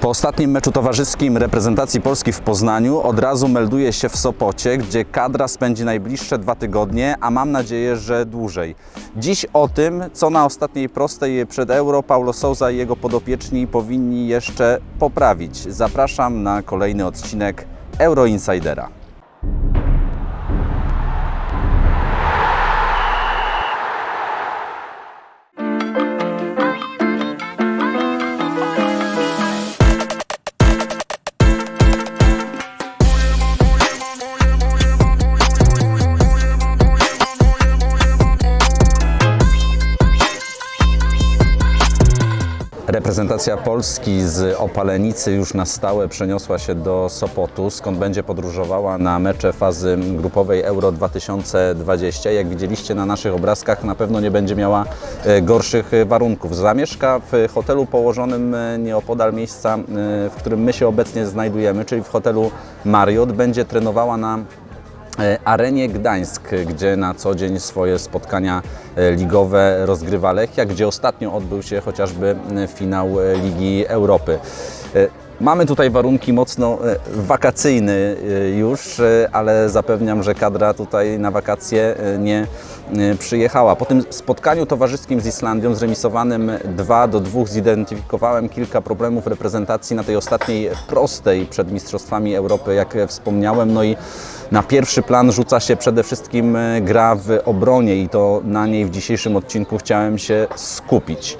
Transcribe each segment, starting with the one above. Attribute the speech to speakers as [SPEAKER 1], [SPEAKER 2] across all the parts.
[SPEAKER 1] Po ostatnim meczu towarzyskim reprezentacji Polski w Poznaniu od razu melduje się w Sopocie, gdzie kadra spędzi najbliższe dwa tygodnie, a mam nadzieję, że dłużej. Dziś o tym, co na ostatniej prostej przed Euro Paulo Souza i jego podopieczni powinni jeszcze poprawić. Zapraszam na kolejny odcinek Euro Insidera. Reprezentacja Polski z Opalenicy już na stałe przeniosła się do Sopotu, skąd będzie podróżowała na mecze fazy grupowej Euro 2020. Jak widzieliście na naszych obrazkach, na pewno nie będzie miała e, gorszych warunków. Zamieszka w hotelu położonym e, nieopodal miejsca, e, w którym my się obecnie znajdujemy, czyli w hotelu Marriott. Będzie trenowała na Arenie Gdańsk, gdzie na co dzień swoje spotkania e, ligowe rozgrywa Lechia, gdzie ostatnio odbył się chociażby e, finał e, Ligi Europy. E, Mamy tutaj warunki mocno e, wakacyjne e, już, e, ale zapewniam, że kadra tutaj na wakacje e, nie e, przyjechała. Po tym spotkaniu towarzyskim z Islandią, zremisowanym 2 do 2, zidentyfikowałem kilka problemów reprezentacji na tej ostatniej prostej przed Mistrzostwami Europy, jak wspomniałem. No i na pierwszy plan rzuca się przede wszystkim e, gra w obronie i to na niej w dzisiejszym odcinku chciałem się skupić.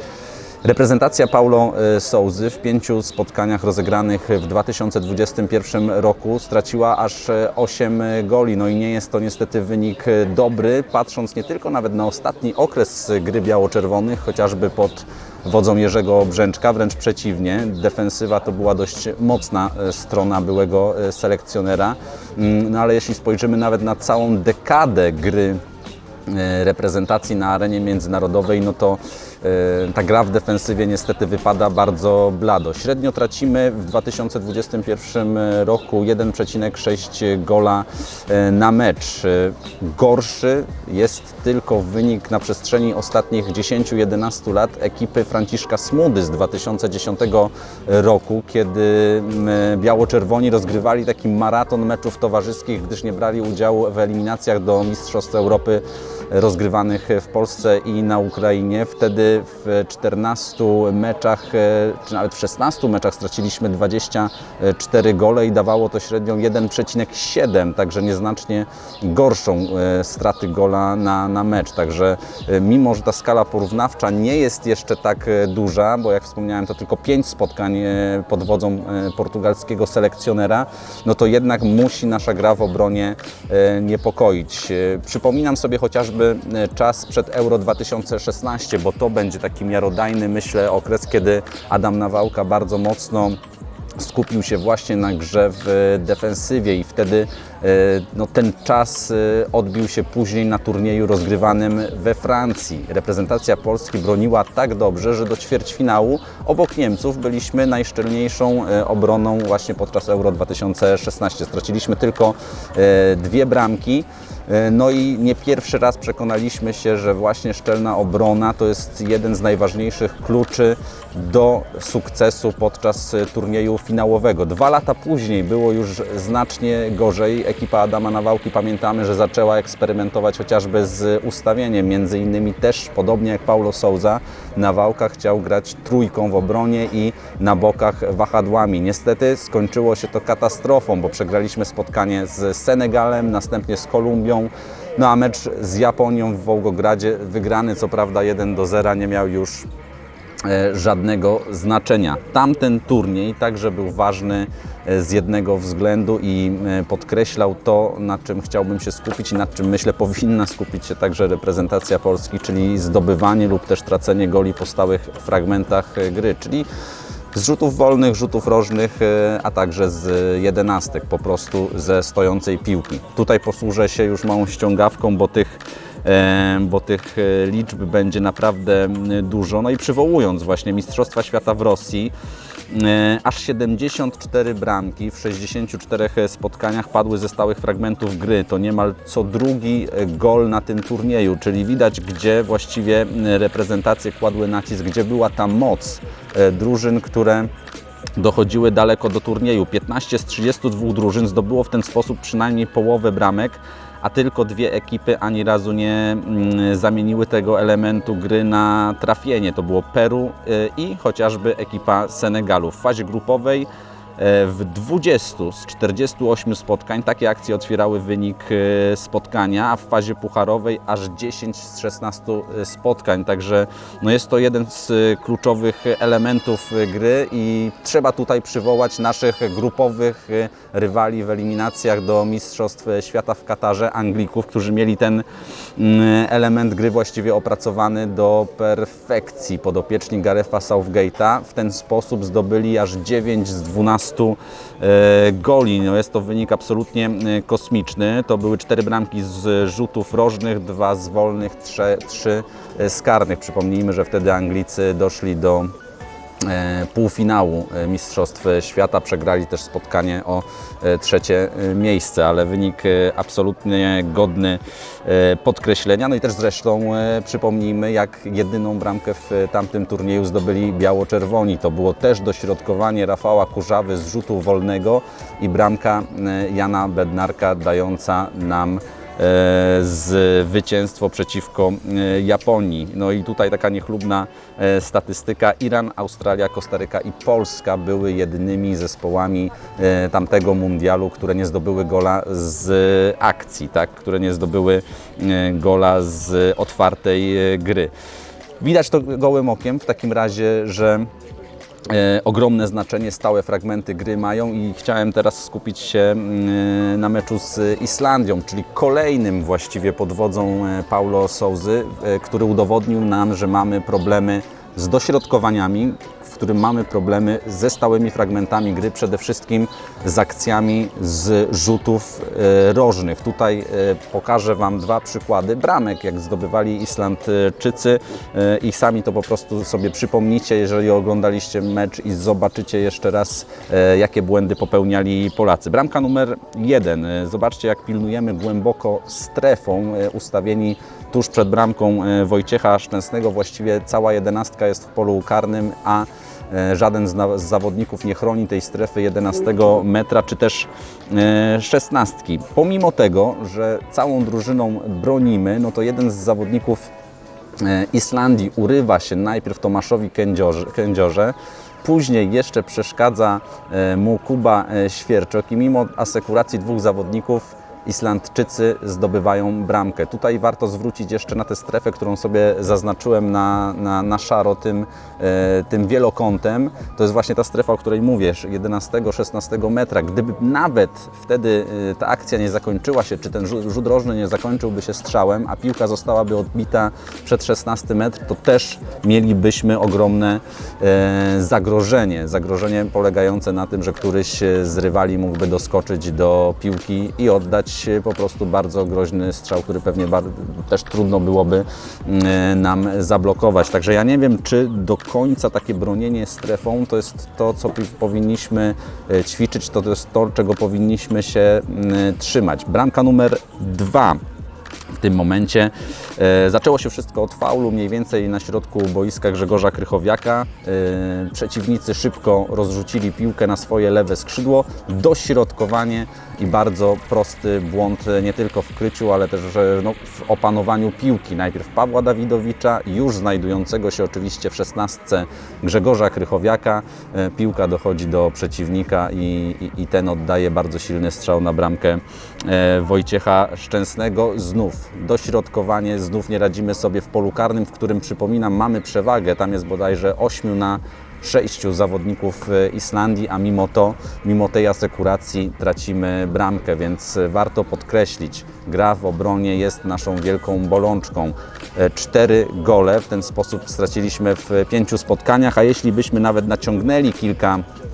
[SPEAKER 1] Reprezentacja Paulo e, Souzy w pięciu spotkaniach rozegranych w 2021 roku straciła aż 8 goli. No i nie jest to niestety wynik e, dobry, patrząc nie tylko nawet na ostatni okres gry biało-czerwonych, chociażby pod wodzą Jerzego Brzęczka, wręcz przeciwnie. Defensywa to była dość mocna e, strona byłego e, selekcjonera. Mm, No ale jeśli spojrzymy nawet na całą dekadę gry e, reprezentacji na arenie międzynarodowej, no to e, ta gra w defensywie niestety wypada bardzo blado. Średnio tracimy w 2021 roku 1,6 gola e, na mecz. E, Gorszy jest tylko wynik na przestrzeni ostatnich 10-11 lat ekipy Franciszka Smudy z 2010 roku, kiedy biało-czerwoni rozgrywali taki maraton meczów towarzyskich, gdyż nie brali udziału w eliminacjach do Mistrzostw Europy rozgrywanych w Polsce i na Ukrainie. Wtedy w 14 meczach, e, czy nawet w 16 meczach straciliśmy 24 gole i dawało to średnią 1,7, także nieznacznie gorszą e, straty gola na, na mecz. Także e, mimo, że ta skala porównawcza nie jest jeszcze tak duża, bo jak wspomniałem, to tylko 5 spotkań pod wodzą portugalskiego selekcjonera, no to jednak musi nasza gra w obronie niepokoić. Przypominam sobie chociażby e, czas przed Euro 2016, bo to będzie taki miarodajny, myślę, okres, kiedy Adam Nawałka bardzo mocno skupił się właśnie na grze w defensywie i wtedy e, no, ten czas e, odbił się później na turnieju rozgrywanym we Francji. Reprezentacja Polski broniła tak dobrze, że do ćwierćfinału obok Niemców byliśmy najszczelniejszą e, obroną właśnie podczas Euro 2016. Straciliśmy tylko e, dwie bramki. E, No i nie pierwszy raz przekonaliśmy się, że właśnie szczelna obrona to jest jeden z najważniejszych kluczy do sukcesu podczas e, turnieju finałowego. Dwa lata później było już znacznie gorzej. Ekipa Adama Nawałki pamiętamy, że zaczęła eksperymentować chociażby z ustawieniem. Między innymi też, podobnie jak Paulo Souza, Nawałka chciał grać trójką w obronie i na bokach wahadłami. Niestety skończyło się to katastrofą, bo przegraliśmy spotkanie z Senegalem, następnie z Kolumbią. No a mecz z Japonią w Wołgogradzie, wygrany co prawda 1 do 0, nie miał już e, żadnego znaczenia. Tamten turniej także był ważny e, z jednego względu i e, podkreślał to, na czym chciałbym się skupić i nad czym myślę powinna skupić się także reprezentacja Polski, czyli zdobywanie lub też tracenie goli po stałych fragmentach gry, czyli z rzutów wolnych, rzutów rożnych, e, a także z jedenastek, po prostu ze stojącej piłki. Tutaj posłużę się już małą ściągawką, bo tych e, bo tych e, liczb będzie naprawdę dużo. No i przywołując właśnie Mistrzostwa Świata w Rosji, aż 74 bramki w 64 spotkaniach padły ze stałych fragmentów gry. To niemal co drugi gol na tym turnieju, czyli widać, gdzie właściwie reprezentacje kładły nacisk, gdzie była ta moc drużyn, które dochodziły daleko do turnieju. 15 z 32 drużyn zdobyło w ten sposób przynajmniej połowę bramek, a tylko dwie ekipy ani razu nie mm, zamieniły tego elementu gry na trafienie. To było Peru y, i chociażby ekipa Senegalu. W fazie grupowej E, W 20 z 48 spotkań takie akcje otwierały wynik e, spotkania, a w fazie pucharowej aż 10 z 16 spotkań. Także no jest to jeden z e, kluczowych elementów e, gry i trzeba tutaj przywołać naszych grupowych e, rywali w eliminacjach do Mistrzostw Świata w Katarze, Anglików, którzy mieli ten mm, element gry właściwie opracowany do perfekcji. Podopieczni Garefa Southgate'a w ten sposób zdobyli aż 9 z 12 e, goli. No jest to wynik absolutnie e, kosmiczny. To były cztery bramki z rzutów rożnych, dwa z wolnych, trzy, trzy e, z karnych. Przypomnijmy, że wtedy Anglicy doszli do półfinału e, Mistrzostw Świata. Przegrali też spotkanie o e, trzecie e, miejsce, ale wynik e, absolutnie godny e, podkreślenia. No i też zresztą e, przypomnijmy, jak jedyną bramkę w e, tamtym turnieju zdobyli biało-czerwoni. To było też dośrodkowanie Rafała Kurzawy z rzutu wolnego i bramka e, Jana Bednarka dająca nam e, zwycięstwo przeciwko e, Japonii. No i tutaj taka niechlubna e, statystyka. Iran, Australia, Kostaryka i Polska były jedynymi zespołami e, tamtego mundialu, które nie zdobyły gola z akcji, tak? które nie zdobyły e, gola z otwartej e, gry. Widać to gołym okiem w takim razie, że E, ogromne znaczenie stałe fragmenty gry mają i chciałem teraz skupić się mm, na meczu z Islandią, czyli kolejnym właściwie pod wodzą e, Paulo Souzy, e, który udowodnił nam, że mamy problemy z dośrodkowaniami, którym mamy problemy ze stałymi fragmentami gry, przede wszystkim z akcjami z rzutów e, rożnych. Tutaj e, pokażę Wam dwa przykłady bramek, jak zdobywali Islandczycy e, i sami to po prostu sobie przypomnicie, jeżeli oglądaliście mecz i zobaczycie jeszcze raz, jakie błędy popełniali Polacy. Bramka numer jeden. Zobaczcie, jak pilnujemy głęboko strefą, ustawieni tuż przed bramką Wojciecha Szczęsnego. Właściwie cała jedenastka jest w polu karnym, a żaden z, zawodników nie chroni tej strefy 11 metra, czy też e, 16. Pomimo tego, że całą drużyną bronimy, no to jeden z zawodników e, Islandii urywa się najpierw Tomaszowi Kędziorze, Kędziorze później jeszcze przeszkadza e, mu Kuba e, Świerczok i mimo asekuracji dwóch zawodników Islandczycy zdobywają bramkę. Tutaj warto zwrócić jeszcze na tę strefę, którą sobie zaznaczyłem na, na, na szaro tym, e, tym wielokątem. To jest właśnie ta strefa, o której mówisz, 11-16 metra. Gdyby nawet wtedy e, ta akcja nie zakończyła się, czy ten rzut, rożny nie zakończyłby się strzałem, a piłka zostałaby odbita przed 16 metr, to też mielibyśmy ogromne e, zagrożenie. Zagrożenie polegające na tym, że któryś z rywali mógłby doskoczyć do piłki i oddać po prostu bardzo groźny strzał, który pewnie też trudno byłoby mm, nam zablokować. Także ja nie wiem, czy do końca takie bronienie strefą to jest to, co powinniśmy e, ćwiczyć, to, jest to, czego powinniśmy się mm, trzymać. Bramka numer dwa tym momencie. E, zaczęło się wszystko od faulu, mniej więcej na środku boiska Grzegorza Krychowiaka. E, przeciwnicy szybko rozrzucili piłkę na swoje lewe skrzydło, dośrodkowanie i bardzo prosty błąd nie tylko w kryciu, ale też no, w opanowaniu piłki. Najpierw Pawła Dawidowicza, już znajdującego się oczywiście w szesnastce Grzegorza Krychowiaka. E, piłka dochodzi do przeciwnika i, i, i ten oddaje bardzo silny strzał na bramkę Wojciecha Szczęsnego. Znów dośrodkowanie, znów nie radzimy sobie w polu karnym, w którym przypominam, mamy przewagę. Tam jest bodajże 8 na sześciu zawodników e, Islandii, a mimo to, mimo tej asekuracji tracimy bramkę, więc e, warto podkreślić, gra w obronie jest naszą wielką bolączką. E, Cztery gole w ten sposób straciliśmy w pięciu spotkaniach, a jeśli byśmy nawet naciągnęli kilka e,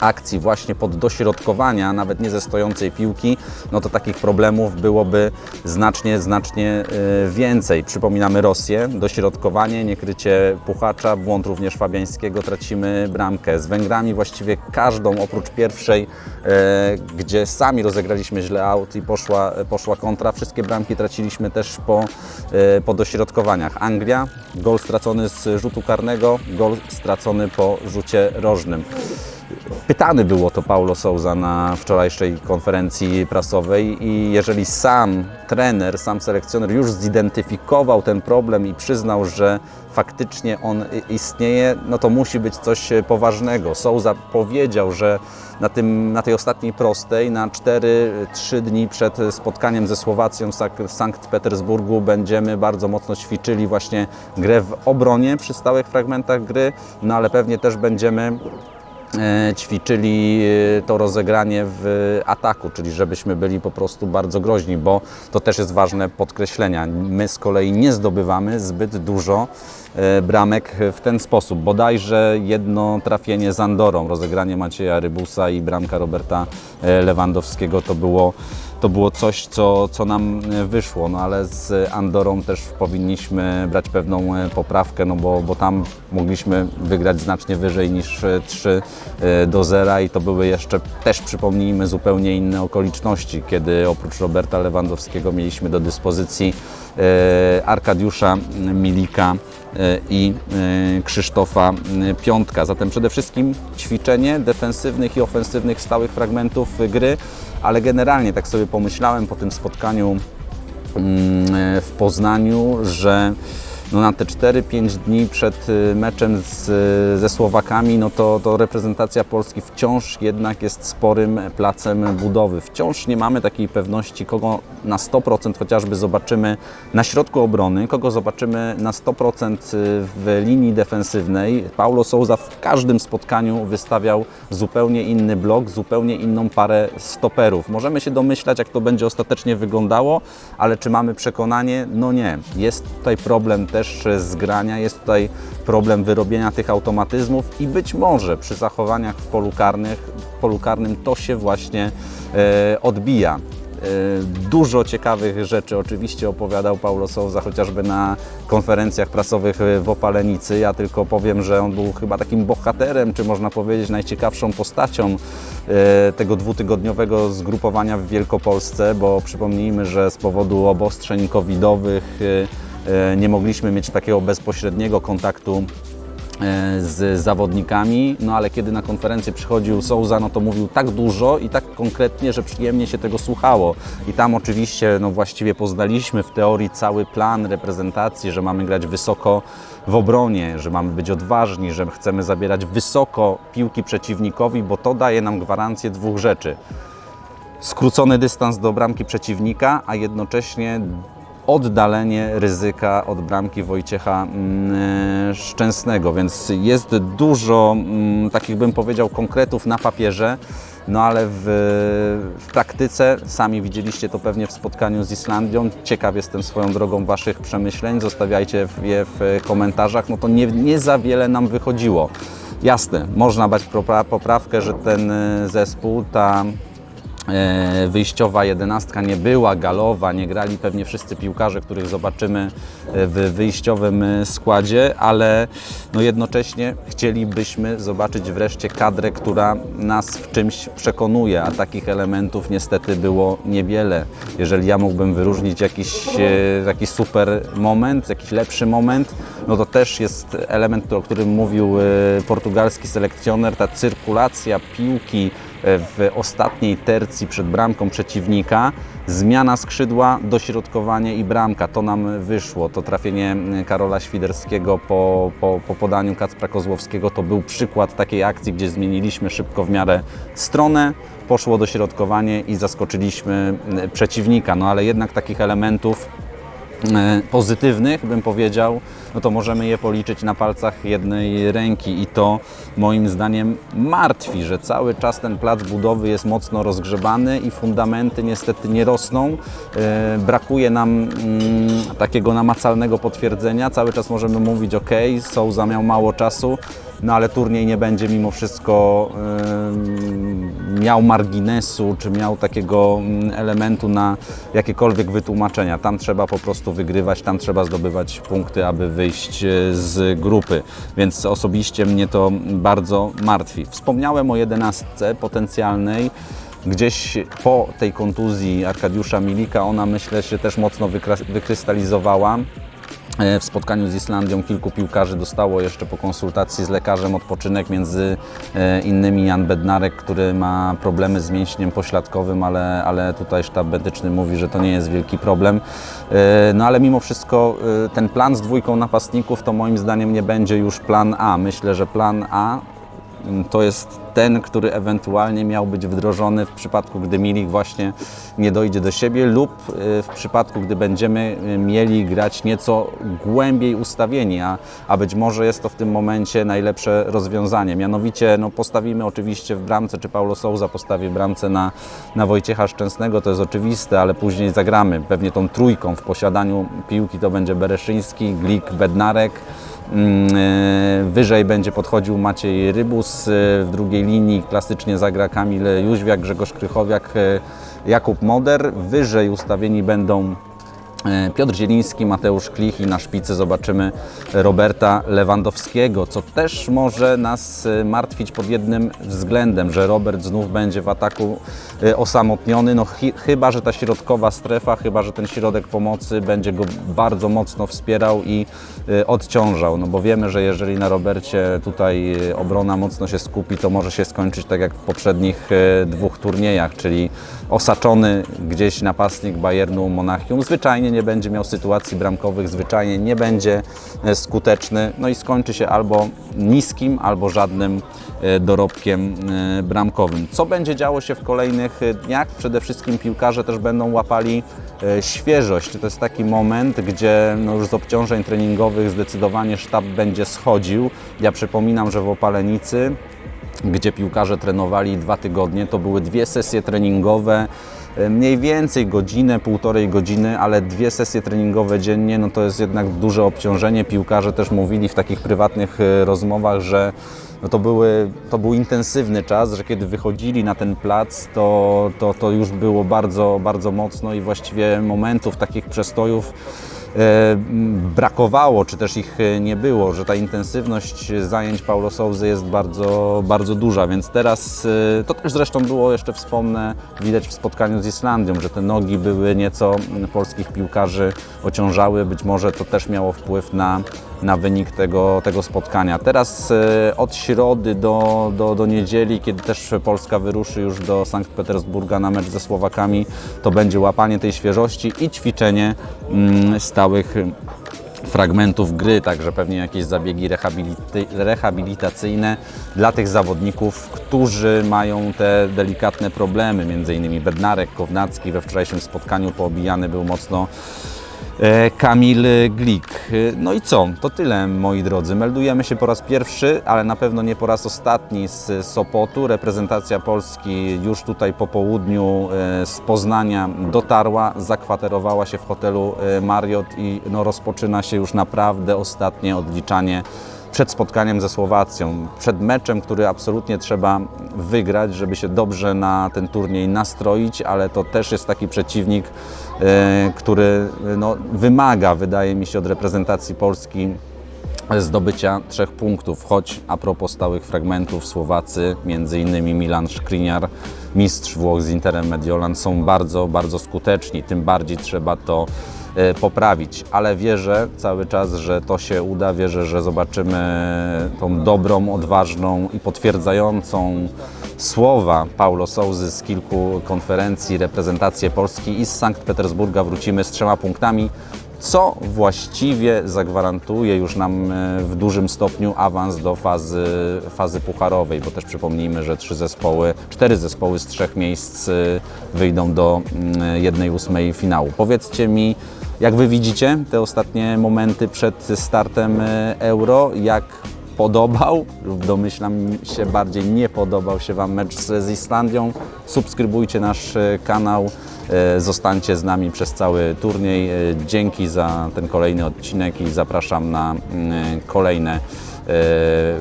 [SPEAKER 1] akcji właśnie pod dośrodkowania, nawet nie ze stojącej piłki, no to takich problemów byłoby znacznie, znacznie e, więcej. Przypominamy Rosję, dośrodkowanie, niekrycie Puchacza, błąd również Fabiańskiego, tracimy bramkę. Z Węgrami właściwie każdą, oprócz pierwszej, e, gdzie sami rozegraliśmy źle aut i poszła, poszła kontra, wszystkie bramki traciliśmy też po, e, po dośrodkowaniach. Anglia, gol stracony z rzutu karnego, gol stracony po rzucie rożnym. Pytany było to Paulo Souza na wczorajszej konferencji prasowej i jeżeli sam trener, sam selekcjoner już zidentyfikował ten problem i przyznał, że faktycznie on istnieje, no to musi być coś poważnego. Souza powiedział, że na, tym, na tej ostatniej prostej, na 4-3 dni przed spotkaniem ze Słowacją w Sankt Petersburgu będziemy bardzo mocno ćwiczyli właśnie grę w obronie przy stałych fragmentach gry, no ale pewnie też będziemy ćwiczyli e, to rozegranie w ataku, czyli żebyśmy byli po prostu bardzo groźni, bo to też jest ważne podkreślenia. My z kolei nie zdobywamy zbyt dużo e, bramek w ten sposób. Bodajże jedno trafienie z Andorą, rozegranie Macieja Rybusa i bramka Roberta e, Lewandowskiego to było to było coś, co, co nam e, wyszło, no ale z Andorą też powinniśmy brać pewną e, poprawkę, no bo, bo tam mogliśmy wygrać znacznie wyżej niż e, 3 e, do 0 i to były jeszcze też przypomnijmy zupełnie inne okoliczności, kiedy oprócz Roberta Lewandowskiego mieliśmy do dyspozycji Arkadiusza Milika i e, Krzysztofa e, Piątka. Zatem przede wszystkim ćwiczenie defensywnych i ofensywnych stałych fragmentów gry, ale generalnie tak sobie pomyślałem po tym spotkaniu mm, e, w Poznaniu, że no na te 4-5 dni przed y, meczem z, ze Słowakami, no to, to reprezentacja Polski wciąż jednak jest sporym placem budowy. Wciąż nie mamy takiej pewności, kogo na 100% chociażby zobaczymy na środku obrony, kogo zobaczymy na 100% w linii defensywnej. Paulo Souza w każdym spotkaniu wystawiał zupełnie inny blok, zupełnie inną parę stoperów. Możemy się domyślać, jak to będzie ostatecznie wyglądało, ale czy mamy przekonanie? No nie. Jest tutaj problem też z grania, jest tutaj problem wyrobienia tych automatyzmów i być może przy zachowaniach w polu, karnych, w polu karnym to się właśnie e, odbija. E, Dużo ciekawych rzeczy oczywiście opowiadał Paulo Souza, chociażby na konferencjach prasowych w Opalenicy. Ja tylko powiem, że on był chyba takim bohaterem, czy można powiedzieć najciekawszą postacią e, tego dwutygodniowego zgrupowania w Wielkopolsce, bo przypomnijmy, że z powodu obostrzeń covidowych e, e, nie mogliśmy mieć takiego bezpośredniego kontaktu e, z zawodnikami, no ale kiedy na konferencję przychodził Souza, no to mówił tak dużo i tak konkretnie, że przyjemnie się tego słuchało. I tam oczywiście, no właściwie poznaliśmy w teorii cały plan reprezentacji, że mamy grać wysoko w obronie, że mamy być odważni, że chcemy zabierać wysoko piłki przeciwnikowi, bo to daje nam gwarancję dwóch rzeczy skrócony dystans do bramki przeciwnika, a jednocześnie oddalenie ryzyka od bramki Wojciecha mm, Szczęsnego, więc jest dużo mm, takich bym powiedział konkretów na papierze, no ale w, w praktyce sami widzieliście to pewnie w spotkaniu z Islandią. Ciekaw jestem swoją drogą Waszych przemyśleń, zostawiajcie je w komentarzach, no to nie, nie za wiele nam wychodziło. Jasne, można bać popra- poprawkę, że ten y, zespół, ta e, wyjściowa jedenastka nie była galowa, nie grali pewnie wszyscy piłkarze, których zobaczymy e, w wyjściowym e, składzie, ale no jednocześnie chcielibyśmy zobaczyć wreszcie kadrę, która nas w czymś przekonuje, a takich elementów niestety było niewiele. Jeżeli ja mógłbym wyróżnić jakiś, e, jakiś super moment, jakiś lepszy moment, no to też jest element, o którym mówił e, portugalski selekcjoner, ta cyrkulacja piłki w ostatniej tercji przed bramką przeciwnika, zmiana skrzydła, dośrodkowanie i bramka. To nam wyszło. To trafienie Karola Świderskiego po, po, po podaniu Kacpra Kozłowskiego to był przykład takiej akcji, gdzie zmieniliśmy szybko w miarę stronę, poszło dośrodkowanie i zaskoczyliśmy przeciwnika. No ale jednak takich elementów pozytywnych, bym powiedział, no to możemy je policzyć na palcach jednej ręki i to moim zdaniem martwi, że cały czas ten plac budowy jest mocno rozgrzebany i fundamenty niestety nie rosną. E, Brakuje nam mm, takiego namacalnego potwierdzenia. Cały czas możemy mówić, ok, Souza miał mało czasu, no ale turniej nie będzie mimo wszystko miał marginesu, czy miał takiego mm, elementu na jakiekolwiek wytłumaczenia. Tam trzeba po prostu wygrywać, tam trzeba zdobywać punkty, aby wyjść e, z grupy. Więc osobiście mnie to bardzo martwi. Wspomniałem o jedenastce potencjalnej. Gdzieś po tej kontuzji Arkadiusza Milika ona myślę się też mocno wykrystalizowała W spotkaniu z Islandią kilku piłkarzy dostało jeszcze po konsultacji z lekarzem odpoczynek, między e, innymi Jan Bednarek, który ma problemy z mięśniem pośladkowym, ale, ale tutaj sztab medyczny mówi, że to nie jest wielki problem. E, No ale mimo wszystko e, ten plan z dwójką napastników to moim zdaniem nie będzie już plan A. Myślę, że plan A to jest ten, który ewentualnie miał być wdrożony w przypadku, gdy Milik właśnie nie dojdzie do siebie lub y, w przypadku, gdy będziemy y, mieli grać nieco głębiej ustawieni, a, a być może jest to w tym momencie najlepsze rozwiązanie. Mianowicie no, postawimy oczywiście w bramce, czy Paulo Souza postawi w bramce na, na Wojciecha Szczęsnego, to jest oczywiste, ale później zagramy pewnie tą trójką w posiadaniu piłki, to będzie Bereszyński, Glik, Bednarek. Mm, e, Wyżej będzie podchodził Maciej Rybus, e, w drugiej linii klasycznie zagra Kamil Jóźwiak, Grzegorz Krychowiak, e, Jakub Moder. Wyżej ustawieni będą Piotr Zieliński, Mateusz Klich i na szpicy zobaczymy Roberta Lewandowskiego, co też może nas e, martwić pod jednym względem, że Robert znów będzie w ataku e, osamotniony, no chyba, że ta środkowa strefa, chyba, że ten środek pomocy będzie go bardzo mocno wspierał i e, odciążał, no bo wiemy, że jeżeli na Robercie tutaj e, obrona mocno się skupi, to może się skończyć tak jak w poprzednich e, dwóch turniejach, czyli osaczony gdzieś napastnik Bayernu Monachium. Zwyczajnie nie będzie miał sytuacji bramkowych, zwyczajnie nie będzie e, skuteczny, no i skończy się albo niskim, albo żadnym e, dorobkiem e, bramkowym. Co będzie działo się w kolejnych dniach? Przede wszystkim piłkarze też będą łapali świeżość. To jest taki moment, gdzie no już z obciążeń treningowych zdecydowanie sztab będzie schodził. Ja przypominam, że w Opalenicy gdzie piłkarze trenowali dwa tygodnie. To były dwie sesje treningowe, mniej więcej godzinę, półtorej godziny, ale dwie sesje treningowe dziennie, no to jest jednak duże obciążenie. Piłkarze też mówili w takich prywatnych e, rozmowach, że no to, były, to był intensywny czas, że kiedy wychodzili na ten plac, to, to, to już było bardzo, bardzo mocno i właściwie momentów takich przestojów e, brakowało, czy też ich e, nie było, że ta intensywność zajęć Paulo Souzy jest bardzo, bardzo duża, więc teraz e, to też zresztą było jeszcze wspomnę, widać w spotkaniu z Islandią, że te nogi były nieco polskich piłkarzy ociążały, być może to też miało wpływ na, na wynik tego, tego spotkania. Teraz e, od środy do, do, do niedzieli, kiedy też Polska wyruszy już do Sankt Petersburga na mecz ze Słowakami, to będzie łapanie tej świeżości i ćwiczenie mm, stałych fragmentów gry, także pewnie jakieś zabiegi rehabilitacyjne dla tych zawodników, którzy mają te delikatne problemy, między innymi Bednarek, Kownacki, we wczorajszym spotkaniu poobijany był mocno Kamil Glik. E, No i co? To tyle, moi drodzy. Meldujemy się po raz pierwszy, ale na pewno nie po raz ostatni z Sopotu. Reprezentacja Polski już tutaj po południu e, z Poznania dotarła, zakwaterowała się w hotelu e, Marriott i no, rozpoczyna się już naprawdę ostatnie odliczanie przed spotkaniem ze Słowacją, przed meczem, który absolutnie trzeba wygrać, żeby się dobrze na ten turniej nastroić, ale to też jest taki przeciwnik, e, który no, wymaga, wydaje mi się, od reprezentacji Polski zdobycia trzech punktów, choć a propos stałych fragmentów Słowacy, między innymi Milan Szkriniar, mistrz Włoch z Interem Mediolan są bardzo, bardzo skuteczni, tym bardziej trzeba to e, poprawić, ale wierzę cały czas, że to się uda, wierzę, że zobaczymy tą dobrą, odważną i potwierdzającą słowa Paulo Souzy z kilku konferencji, reprezentację Polski i z Sankt Petersburga wrócimy z trzema punktami co właściwie zagwarantuje już nam e, w dużym stopniu awans do fazy, fazy pucharowej, bo też przypomnijmy, że trzy zespoły, cztery zespoły z trzech miejsc e, wyjdą do mm, jednej ósmej finału. Powiedzcie mi, jak Wy widzicie te ostatnie momenty przed startem e, Euro, jak podobał, lub domyślam się bardziej nie podobał się Wam mecz z Islandią, subskrybujcie nasz e, kanał, e, zostańcie z nami przez cały turniej. Dzięki za ten kolejny odcinek i zapraszam na mm, kolejne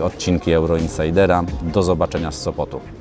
[SPEAKER 1] odcinki Euro Insidera. Do zobaczenia z Sopotu.